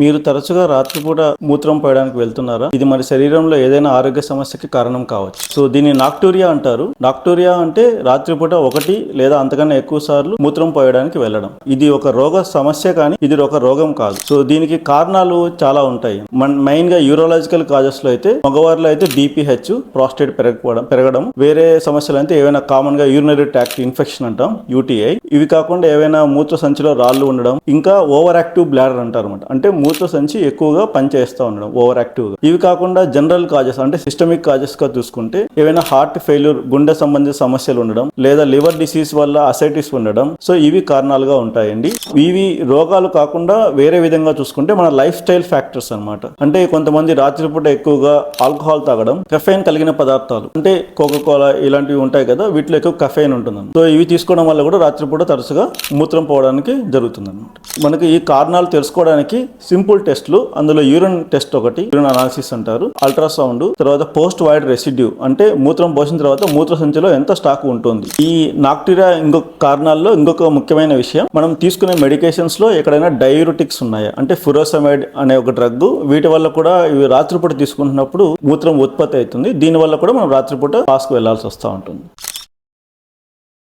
మీరు తరచుగా రాత్రిపూట మూత్రం పోయడానికి వెళ్తున్నారా? ఇది మన శరీరంలో ఏదైనా ఆరోగ్య సమస్యకి కారణం కావచ్చు. సో దీన్ని నాక్టూరియా అంటారు. నాక్టూరియా అంటే రాత్రిపూట ఒకటి లేదా అంతకన్నా ఎక్కువ సార్లు మూత్రం పోయడానికి వెళ్ళడం. ఇది ఒక రోగ సమస్య కానీ ఇది ఒక రోగం కాదు. సో దీనికి కారణాలు చాలా ఉంటాయి. మన మెయిన్గా యూరోలాజికల్ కాజెస్లో అయితే మగవారిలో అయితే బీపీహెచ్ ప్రాస్టేట్ పెరగకపోవడం పెరగడం వేరే సమస్యలు అయితే ఏవైనా కామన్గా యూరినరీ ట్యాక్ట్ ఇన్ఫెక్షన్ అంటాం యూటీఐ ఇవి కాకుండా ఏవైనా మూత్ర సంచిలో రాళ్ళు ఉండడం ఇంకా ఓవర్ యాక్టివ్ బ్లాడర్ అంటారు అంటే మూత్ర సంచి ఎక్కువగా పనిచేస్తూ ఉండడం ఓవర్ యాక్టివ్గా ఇవి కాకుండా జనరల్ కాజెస్ అంటే సిస్టమిక్ కాజెస్గా చూసుకుంటే ఏవైనా హార్ట్ ఫెయిల్యూర్ గుండె సంబంధిత సమస్యలు ఉండడం లేదా లివర్ డిసీజ్ వల్ల అసైటిస్ ఉండడం సో ఇవి కారణాలుగా ఉంటాయండి. ఇవి రోగాలు కాకుండా వేరే విధంగా చూసుకుంటే మన లైఫ్ స్టైల్ ఫ్యాక్టర్స్ అన్నమాట. అంటే కొంతమంది రాత్రిపూట ఎక్కువగా ఆల్కహాల్ తాగడం కెఫైన్ కలిగిన పదార్థాలు అంటే కోకోకోలా ఇలాంటివి ఉంటాయి కదా వీటిలో ఎక్కువ కెఫైన్ ఉంటుంది సో ఇవి తీసుకోవడం వల్ల కూడా రాత్రిపూట తరచుగా మూత్రం పోవడానికి జరుగుతుంది అనమాట మనకి ఈ కారణాలు తెలుసుకోవడానికి సింపుల్ టెస్ట్లు అందులో యూరిన్ టెస్ట్ ఒకటి యూరిన్ అనాలిసిస్ అంటారు. అల్ట్రాసౌండ్ తర్వాత పోస్ట్ వైడ్ రెసిడ్యూ అంటే మూత్రం పోసిన తర్వాత మూత్ర సంచిలో ఎంత స్టాక్ ఉంటుంది. ఈ నాక్టీరియా ఇంకొక కారణాల్లో ఇంకొక ముఖ్యమైన విషయం మనం తీసుకునే మెడికేషన్స్లో ఎక్కడైనా డయూరిటిక్స్ ఉన్నాయా? అంటే ఫురోసమైడ్ అనే ఒక డ్రగ్ వీటి వల్ల కూడా ఇవి రాత్రిపూట తీసుకుంటున్నప్పుడు మూత్రం ఉత్పత్తి అవుతుంది. దీని వల్ల కూడా మనం రాత్రిపూట పాస్కు వెళ్ళాల్సి వస్తూ ఉంటుంది.